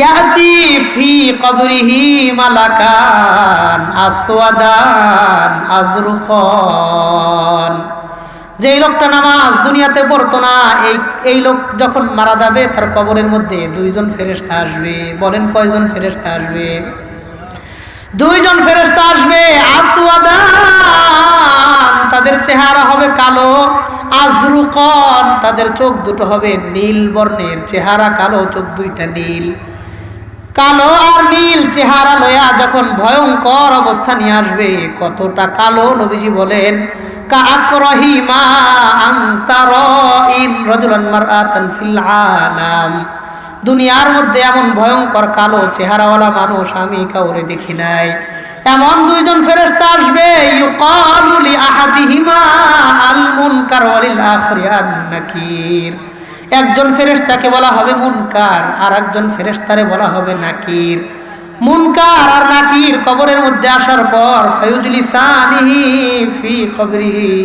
ইয়াতি ফি কবরিহি মালাকান আসওয়াদান আজরুখন। যেই লোকটা নামাজ দুনিয়াতে পড়তো না, এই এই লোক যখন মারা যাবে, তার কবরের মধ্যে দুইজন ফেরেশতা আসবে। বলেন কয়জন ফেরেশতা আসবে? দুইজন ফেরেশতা আসবে, আসওয়াদান। তাদের চেহারা হবে কালো আজরুকন তাদের চোখ দুটো হবে নীল বর্ণের, চেহারা কালো, চোখ দুইটা নীল। কালো আর নীল চেহারা লয়া যখন ভয়ঙ্কর অবস্থা নিয়ে আসবে, কতটা কালো নবীজি বলেন দুনিয়ার মধ্যে এমন ভয়ঙ্কর কালো চেহারাওয়ালা মানুষ আমি কাউরে দেখি নাই। এমন দুইজন ফেরেশতা আসবে আহাদিহিমা আল মুনকার ওয়ালিল নাকির। একজন ফেরেশতাকে বলা হবে মুনকার আর একজন ফেরেশতারে বলা হবে নাকির। মুনকার আর নাকির কবরের মধ্যে আসার পর, ফায়ুজলি সানিহি ফি কবরিহি,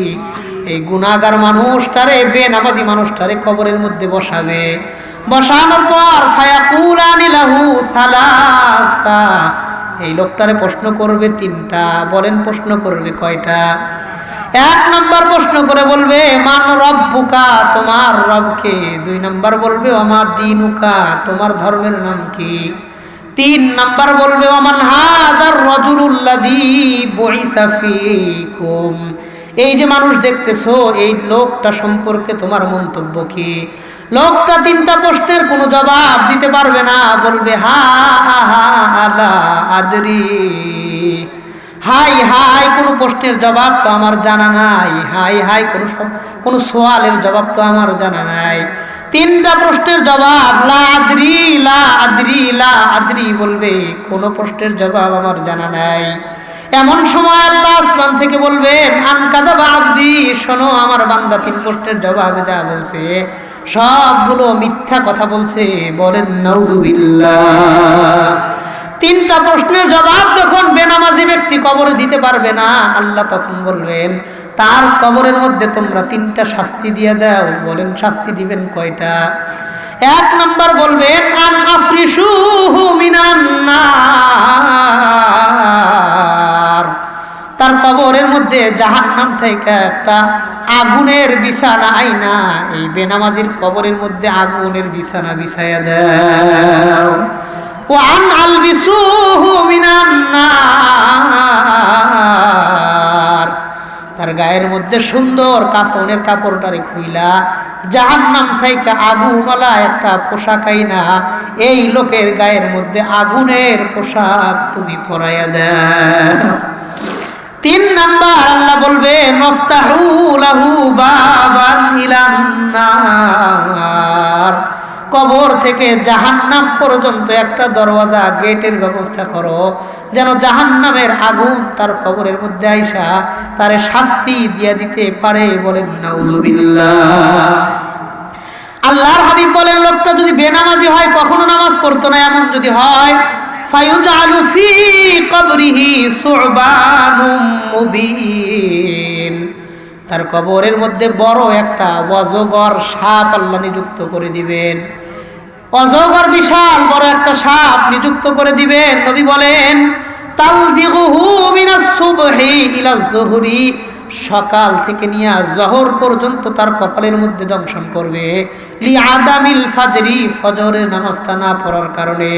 এই গুনাহগার মানুষটারে, বেনামাজি মানুষটারে কবরের মধ্যে বসাবে। বসানোর পর ফায়াকুলানি লাহু সালাসা, এই লোকটারে প্রশ্ন করবে তিনটা, বলেন প্রশ্ন করবে কয়টা? এক নম্বর প্রশ্ন করে বলবে, মান রব্বুকা? তোমার রবকে। দুই নম্বর বলবে আমার দিনুকা? তোমার ধর্মের নাম কি? তিন নাম্বার বলবে ওমান হাদার রজুলুল্লাদি বইসা ফিকুম? এই যে মানুষ দেখতেছো, এই লোকটা সম্পর্কে তোমার মন্তব্য কি? লোকটা তিনটা প্রশ্নের কোনো জবাব দিতে পারবে না। বলবে, হা হা, আলা আদরি। প্রশ্নের জবাব তো আমার জানা নাই। হাই হাই, কোনো কোনো সোয়ালের জবাব তো আমার জানা নাই। তিনটা প্রশ্নের জবাব, লা আদরি লা আদরি লা আদরি বলবে। কোনো প্রশ্নের জবাব আমার জানা নাই। এমন সময় আল্লাহ আসমান থেকে বলবেন আনকাদা বা আবদি, শোনো, আমার বান্দা তিন প্রশ্নের জবাব যা বলছে, সবগুলো মিথ্যা কথা বলছে। বলেন, নাউজুবিল্লাহ। তিনটা প্রশ্নের জবাব যখন বেনামাজি ব্যক্তি কবরে দিতে পারবে না, আল্লাহ তখন বলবেন, তার কবরের মধ্যে তোমরা তিনটা শাস্তি দিয়ে দাও। বলেন, শাস্তি দিবেন কয়টা? এক নাম্বার বলবেন, আন আফরিসুহু মিনান তার কবরের মধ্যে জাহান্নাম থেকে একটা আগুনের বিছানা আইনা, এই বেনামাজির কবরের মধ্যে আগুনের বিছানা বিছায়া দাও। ওয়ান আলবিসুহু মিনান নার তার গায়ের মধ্যে সুন্দর কাফনের কাপড়টারে খুইলা, জাহান্নাম থেকে আগুনওয়ালা একটা পোশাক আইনা, এই লোকের গায়ের মধ্যে আগুনের পোশাক তুমি পরাইয়া দাও। তিন নাম্বার আল্লাহ বলবে মফতাহু লাহু বাবান ইলান নার। কবর থেকে জাহান্নাম পর্যন্ত একটা দরওয়াজা, গেটের ব্যবস্থা করো। যেন জাহান্নামের আগুন তার কবরের মধ্যে আইসা তারে শাস্তি দিয়া দিতে পারে বলেন, নাউজুবিল্লাহ। আল্লাহর হাবিব বলেন, লোকটা যদি বেনামাজি হয়, কখনো নামাজ পড়তো না, এমন যদি হয় তার কবরের মধ্যে বড় একটা অজগর সাপ আল্লাহ নিযুক্ত করে দিবেন। অজগর বিশাল বড় একটা সাপ নিযুক্ত করে দিবেন। নবী বলেন সকাল থেকে নিয়ে জহর পর্যন্ত তার কপালের মধ্যে দংশন করবে। লি আদামিল ফাজরি, ফজরের নামাজটা না পড়ার কারণে।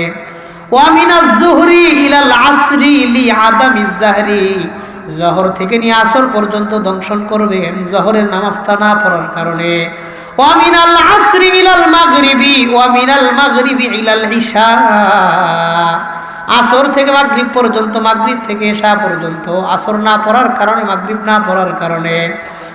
ওয়ামিনাজ জুহরি ইলাল আসরি লি আদামিজ জাহরি। জহর থেকে নিয়ে আসর পর্যন্ত দংশন করবেন, জহরের নামাজটা না পড়ার কারণে। আসর থেকে মাগরীব পর্যন্ত, মাগরীব থেকে এশা পর্যন্ত। আসর না পড়ার কারণে, মাগরীব না পড়ার কারণে।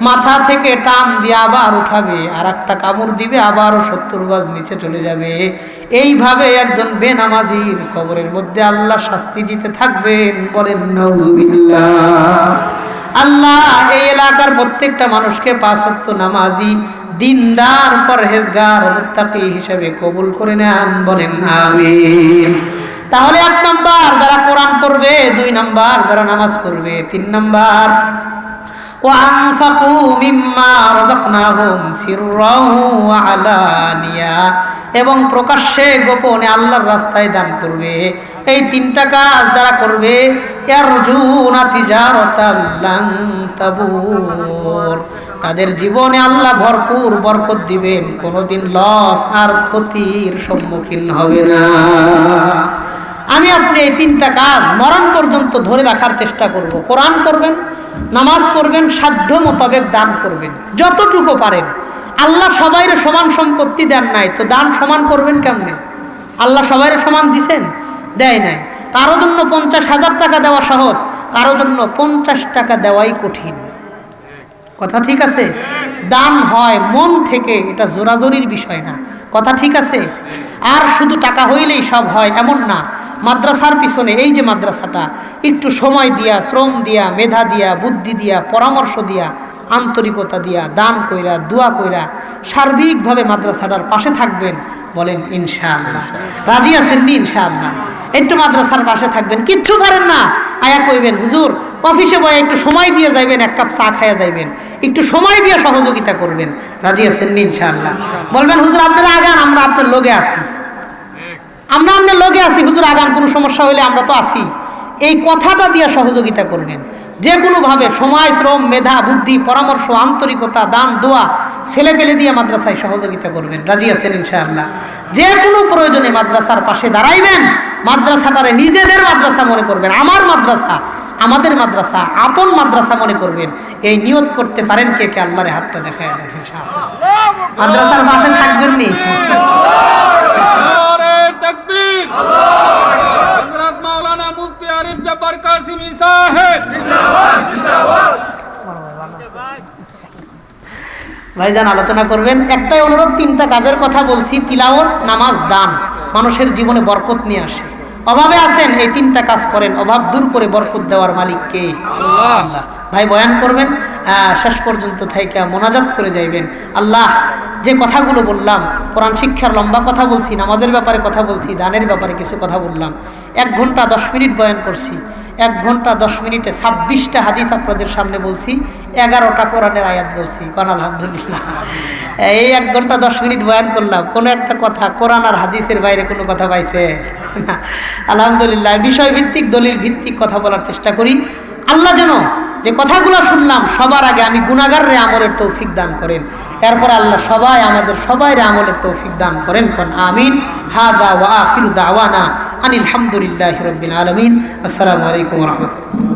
মাথা থেকে টান দিয়ে আবার উঠাবে আর একটা কামড় দিবে, আবারও সত্তর গজ নিচে চলে যাবে। এইভাবে একজন বেনামাজির কবরের মধ্যে আল্লাহ শাস্তি দিতে থাকবেন, বলেন, নাউজুবিল্লাহ। আল্লাহ এই এলাকার প্রত্যেকটা মানুষকে পাঁচক্ত নামাজি, দিনদার, পরহেজগার, মুত্তাকি হিসেবে কবুল করে নেন, বলেন, আমিন। তাহলে এক নাম্বার যারা কোরআন পড়বে, দুই নাম্বার যারা নামাজ পড়বে, তিন নাম্বার وأنفقوا مما رزقناهم سرا وعلانية এবং প্রকাশ্যে গোপনে আল্লাহর রাস্তায় দান করবে এই তিনটা কাজ যারা করবে ইয়ারজুনা তিজারাতাল লান তাবুর তাদের জীবনে আল্লাহ ভরপুর বরকত দিবেন কোনোদিন লস আর ক্ষতির সম্মুখীন হবে না আমি আপনি এই তিনটা কাজ মরণ পর্যন্ত ধরে রাখার চেষ্টা করব। কোরআন করবেন নামাজ পড়বেন, সাধ্য মোতাবেক দান করবেন, যতটুকু পারেন। আল্লাহ সবাইরে সমান সম্পত্তি দেন নাই, তো দান সমান করবেন কেমনে? আল্লাহ সবাইরে সমান দিছেন? দেয় নাই। কারও জন্য পঞ্চাশ হাজার টাকা দেওয়া সহজ, কারও জন্য পঞ্চাশ টাকা দেওয়াই কঠিন। কথা ঠিক আছে? দান হয়, মন থেকে এটা জোরাজোরির বিষয় না। কথা ঠিক আছে? আর শুধু টাকা হইলেই সব হয়, এমন না। মাদ্রাসার পিছনে, এই যে মাদ্রাসাটা, একটু সময় দিয়া, শ্রম দিয়া, মেধা দিয়া, বুদ্ধি দিয়া, পরামর্শ দিয়া, আন্তরিকতা দিয়া, দান কইরা, দোয়া কইরা সার্বিকভাবে মাদ্রাসাটার পাশে থাকবেন বলেন ইনশাআল্লাহ। রাজি আছেন নি ইনশাআল্লাহ? একটু মাদ্রাসার পাশে থাকবেন, কিচ্ছু পারেন না। আয়া কইবেন, হুজুর, অফিসে বয়ে একটু সময় দিয়ে যাইবেন, এক কাপ চা খাইয়া যাইবেন। একটু সময় দিয়ে সহযোগিতা করবেন। রাজি আছেন নি ইনশাআল্লাহ? বলবেন, হুজুর, আপনারা আগান, আমরা আপনার লোকে আছি। আমরা আপনার লোকে আছি, হুজুর, আগাম কোনো সমস্যা হলে আমরা তো আছি। এই কথাটা দিয়ে সহযোগিতা করবেন যে কোনোভাবে সময়, শ্রম, মেধা, বুদ্ধি, পরামর্শ, আন্তরিকতা, দান, দোয়া ছেলে পেলে দিয়ে মাদ্রাসায় সহযোগিতা করবেন। রাজি আছেন ইনশাআল্লাহ? যে কোনো প্রয়োজনে মাদ্রাসার পাশে দাঁড়াইবেন, মাদ্রাসাটারে নিজেদের মাদ্রাসা মনে করবেন। আমার মাদ্রাসা, আমাদের মাদ্রাসা, আপন মাদ্রাসা মনে করবেন। এই নিয়ত করতে পারেন কে কে, আল্লাহরে হাতটা দেখায় মাদ্রাসার পাশে থাকবেন নি? হযরত মাওলানা ভাইজান আলোচনা করবেন। একটাই অনুরোধ তিনটা কাজের কথা বলছি তিলাওর নামাজ দান। মানুষের জীবনে বরকত নিয়ে আসে। অভাবে আসেন এই তিনটা কাজ করেন। অভাব দূর করে বরকত দেওয়ার মালিককে আল্লাহ। ভাই বয়ান করবেন। শেষ পর্যন্ত থাইকা মোনাজাত করে যাইবেন। আল্লাহ, যে কথাগুলো বললাম, কোরআন শিক্ষার লম্বা কথা বলছি, নামাজের ব্যাপারে কথা বলছি, দানের ব্যাপারে কিছু কথা বললাম। এক ঘণ্টা দশ মিনিট বয়ান করছি। এক ঘণ্টা দশ মিনিটে ছাব্বিশটা হাদিস আপনাদের সামনে বলছি, এগারোটা কোরআনের আয়াত বলছি। কোন আলহামদুলিল্লাহ। এই এক ঘণ্টা দশ মিনিট বয়ান করলাম, কোনো একটা কথা কোরআন আর হাদিসের বাইরে কোনো কথা পাইছে? আলহামদুলিল্লাহ, বিষয়ভিত্তিক দলিল ভিত্তিক কথা বলার চেষ্টা করি। আল্লাহ যেন যে কথাগুলো শুনলাম, সবার আগে আমি গুণাগারে আমলের তৌফিক দান করেন। এরপর আল্লাহ সবাই আমাদের সবাই রে আমলের তৌফিক দান করেন, কোন আমিন। হা দা ওয়া আখিরু দাওয়ানা আনিল হামদুলিল্লাহ রবিন আলমিন। আসসালামু আলাইকুম রাহমাতুল্লাহ।